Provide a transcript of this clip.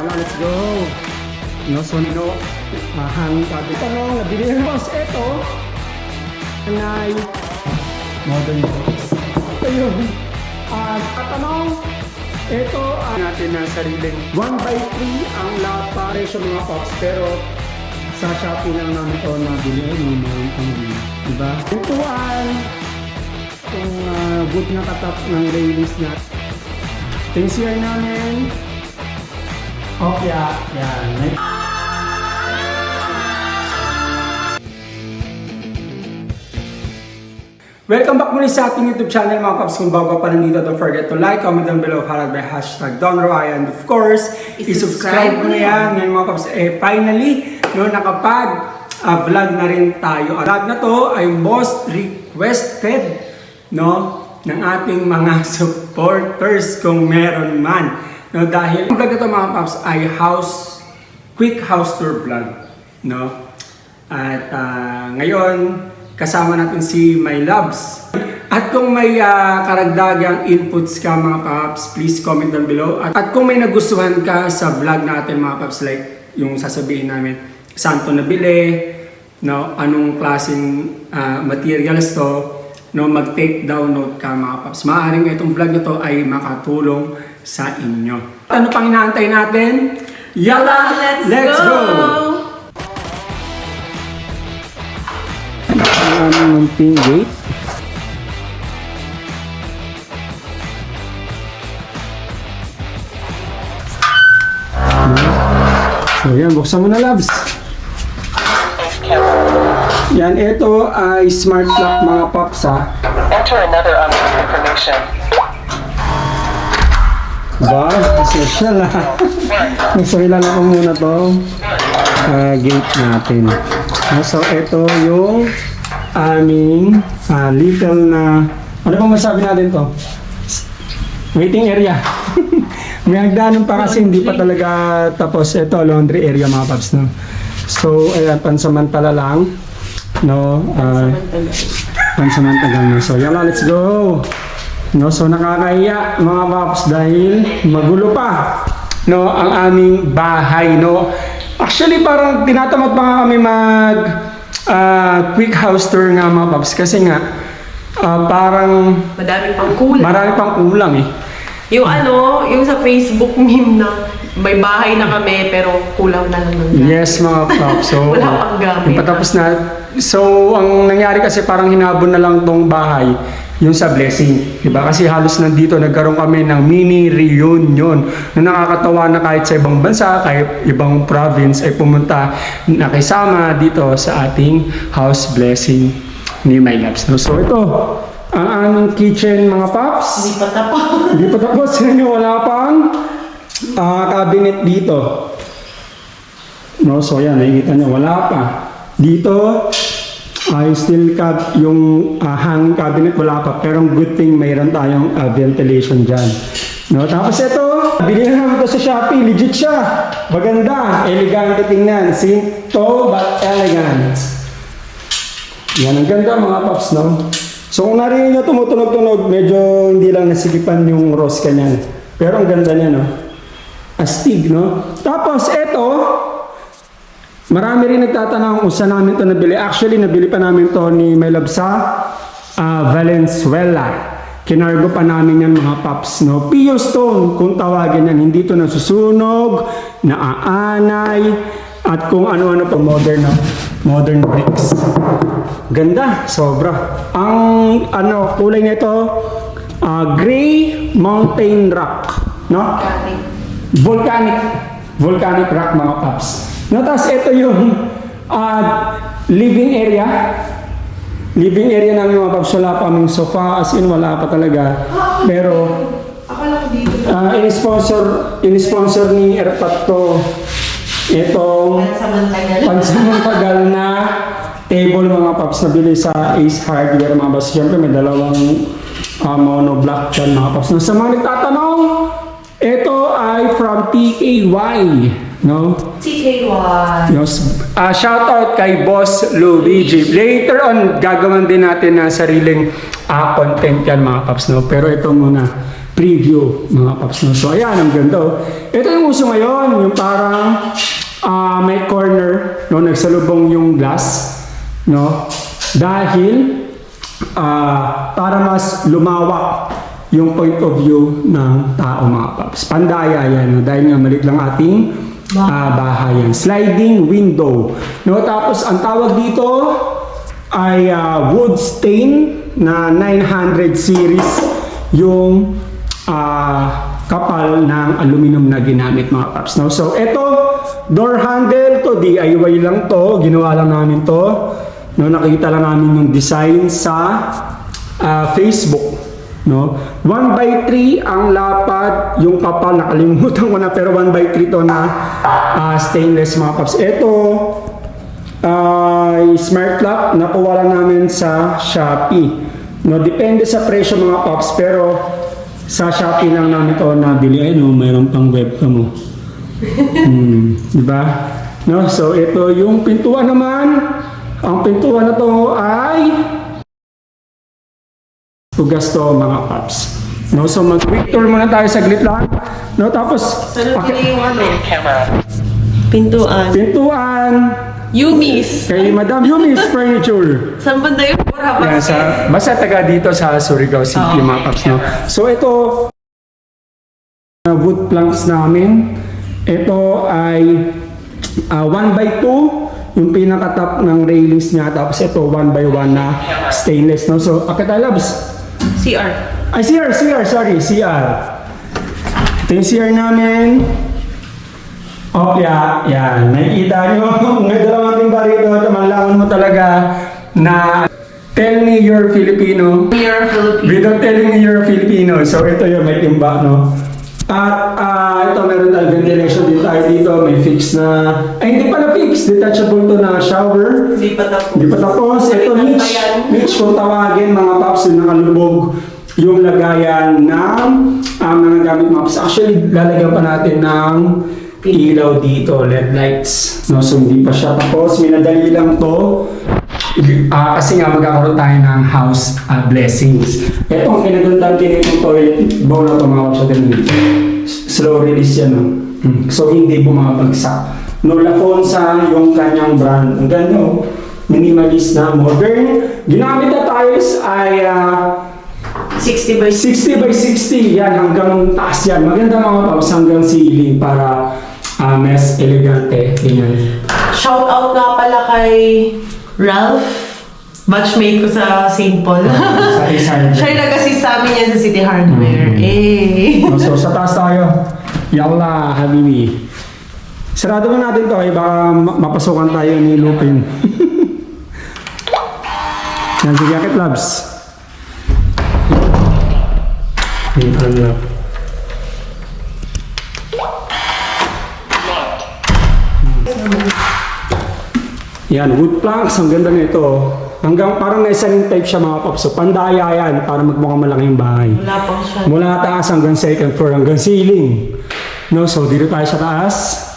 Wala, let's go. No, so no, uh, hangin ka. Tanong, nabili na boss, eto. Anay, modern box. Ito yun. At tatanong, ito ang natin na sariling 1 by 3 ang lahat pare sa mga pops. Pero sa Shopee lang namin ito nabili. Ay, meron pang bili. Diba? Tutuan, itong uh, good na katap ng railings na. Ito yung CR namin. Okay, yan. May- Welcome back muli sa ating YouTube channel mga Paps. Kung bago pa nandito, don't forget to like, comment down below, followed by hashtag Don Roy, and of course, i-subscribe mo na yan. Ngayon mga Paps, eh, finally, no, nakapag ah, vlog na rin tayo. Ang vlog na to ay most requested no, ng ating mga supporters kung meron man. No, dahil ang vlog na to mga Paps ay house, quick house tour vlog. No? At ah, ngayon, kasama natin si My Loves. At kung may ah, karagdagang inputs ka mga paps, please comment down below. At, at kung may nagustuhan ka sa vlog natin mga paps, like yung sasabihin namin, saan to nabili, no, anong klaseng ah, materials to, no, mag-take down note ka mga paps. Maaaring itong vlog na to ay makatulong sa inyo. Ano pang inaantay natin? Yala! Let's, go! ang aming munting gate. So yan, buksan mo na labs. Yan, ito ay smart lock mga pops ha. Enter another unknown information. Ba, social ha. Nagsarilan ako muna to ah, gate natin. Ah, So ito yung aming ah, little na, ano ba masabi natin to? Waiting area. May hagdanan pa kasi hindi pa talaga tapos. Ito, laundry area mga paps. No? So, ayan, pansamantala lang. No, ah, pansamantala na. So, yala, let's go! No, so nakakahiya mga paps dahil magulo pa no ang aming bahay no. Actually parang tinatamad pa nga kami mag ah, quick house tour nga mga paps kasi nga ah, parang Madaming pang kulang. marami pang kulang eh. yung ano, yung sa Facebook meme na may bahay na kami pero kulang na lang ng gamit. Yes mga paps. So Wala pang gamit. patapos na so ang nangyari kasi parang hinabon na lang tong bahay yung sa blessing. Diba? Kasi halos nandito nagkaroon kami ng mini reunion na nakakatawa na kahit sa ibang bansa, kahit ibang province ay pumunta nakisama dito sa ating house blessing ni My Labs. No? So ito, ang aming kitchen mga paps. Hindi pa tapos. Hindi pa tapos. Wala pang cabinet dito. No, so yan, nakikita nyo, wala pa. Dito, ay still cab yung ah, hanging cabinet, wala pa. Pero good thing, mayroon tayong ah, ventilation dyan. No, tapos ito, binili namin ito sa Shopee, legit siya. Maganda, elegante tingnan. Simple but elegant. Yan, ang ganda mga paps, no? So kung narinig nyo tumutunog-tunog, medyo hindi lang nasigipan yung rose kanyan. Pero ang ganda niya, no? Astig, no? Tapos, eto, marami rin nagtatanong kung saan namin to nabili. Actually, nabili pa namin to ni Love sa ah, Valenzuela. Kinargo pa namin yan mga paps, no? Pio stone, kung tawagin yan. Hindi to nasusunog, naaanay, at kung ano-ano pa modern na modern bricks. Ganda, sobra. Ang ano kulay nito ah, gray mountain rock, no? Volcanic volcanic rock mga paps. No, tapos ito yung ah, living area. Living area namin mga paps, wala pa aming sofa, as in wala pa talaga. Pero ah, in-sponsor, in-sponsor ni Erpat to itong Pansamantagal. na table mga paps na bili sa Ace Hardware mga paps. Siyempre may dalawang uh, monoblock dyan mga paps. No, sa mga nagtatanong, ito ay from TKY. No? TKY. No, uh, shout out kay Boss Luigi. Later on, gagawin din natin na sariling ah, content yan mga paps. No? Pero ito muna. preview mga paps. No? So ayan, ang ganda. oh. Ito yung uso ngayon, yung parang ah, may corner, no? nagsalubong yung glass. No? Dahil ah, para mas lumawak yung point of view ng tao mga paps. Pandaya yan, no? dahil nga malit lang ating ah, bahay yan. Sliding window. No? Tapos ang tawag dito ay ah, wood stain na 900 series yung ah, kapal ng aluminum na ginamit mga paps. No? So ito, door handle to, DIY lang to, ginawa lang namin to. No, nakita lang namin yung design sa ah, Facebook. No? 1 by 3 ang lapad, yung kapal, nakalimutan ko na, pero 1 by 3 to na ah, stainless mga paps. Ito, ay smart lock, nakuha lang namin sa Shopee. No, depende sa presyo mga paps, pero sa Shopee lang namin ito nabili. Ay, no, mayroon pang webcam mo. hmm, di ba? No, so ito yung pintuan naman. Ang pintuan na to ay to mga paps. No, so mag-quick tour muna tayo saglit lang. No, tapos Ano paki- yung ano? Pintuan. pintuan Yumis. kay Madam Yumi's Furniture. Saan banda yung pura Yan, sa, basta taga dito sa Surigao City, Oo. mga paps, no? So, ito, uh, wood planks namin. Ito ay 1 by 2 yung pinaka-top ng railings niya. Tapos ito, 1 by 1 na stainless, no? So, Akita Labs. CR. Ay, CR, CR, sorry, CR. Ito yung CR namin. Oh, yeah, yan. Nakikita nyo, may dalawang timba rito. Tamanlangan mo talaga na tell me you're Filipino Near Philippines. without telling me you're Filipino. So, ito yung may timba, no? At ah, ito, meron tayo dito. May fix na, ay hindi pala fix. Detachable to na shower. Hindi pa tapos. Hindi pa tapos. Ito, Mitch. Mitch, kung tawagin, mga paps, yung nakalubog yung lagayan ng ah, mga gamit mga paps. Actually, lalagyan pa natin ng ilaw dito, LED lights. No, so, hindi pa siya tapos. Minadali lang to. Ah, kasi nga magkakaroon tayo ng house ah, blessings. Ito ang kinagandang din itong toilet bowl na tumawag sa din. Slow release yan. No? Hmm. So hindi bumabagsak. No Lafonsa yung kanyang brand. Ang ganda oh. Minimalist na modern. Ginamit na tiles ay ah, 60 by 60 by 60. Yan hanggang taas yan. Maganda mga paps hanggang ceiling para ah, mas elegante. Ganyan. Shout out nga pala kay Ralph. Batchmate ko sa St. Paul. sa Isardo. Siya yung nag-assist sa amin yan sa City Hardware. Eh. Oh, so sa taas tayo. Yalla, habibi. Sarado ba natin to eh, baka ma- mapasukan tayo ni Lupin. Yan, sige, akit labs. Yung ano. Yan, wood planks, ang ganda nito. Hanggang parang mezzanine type siya mga paps. So, pandaya yan para magmukhang malaking bahay. Wala pang siya. Mula taas hanggang second floor hanggang ceiling. No, so dito tayo sa taas.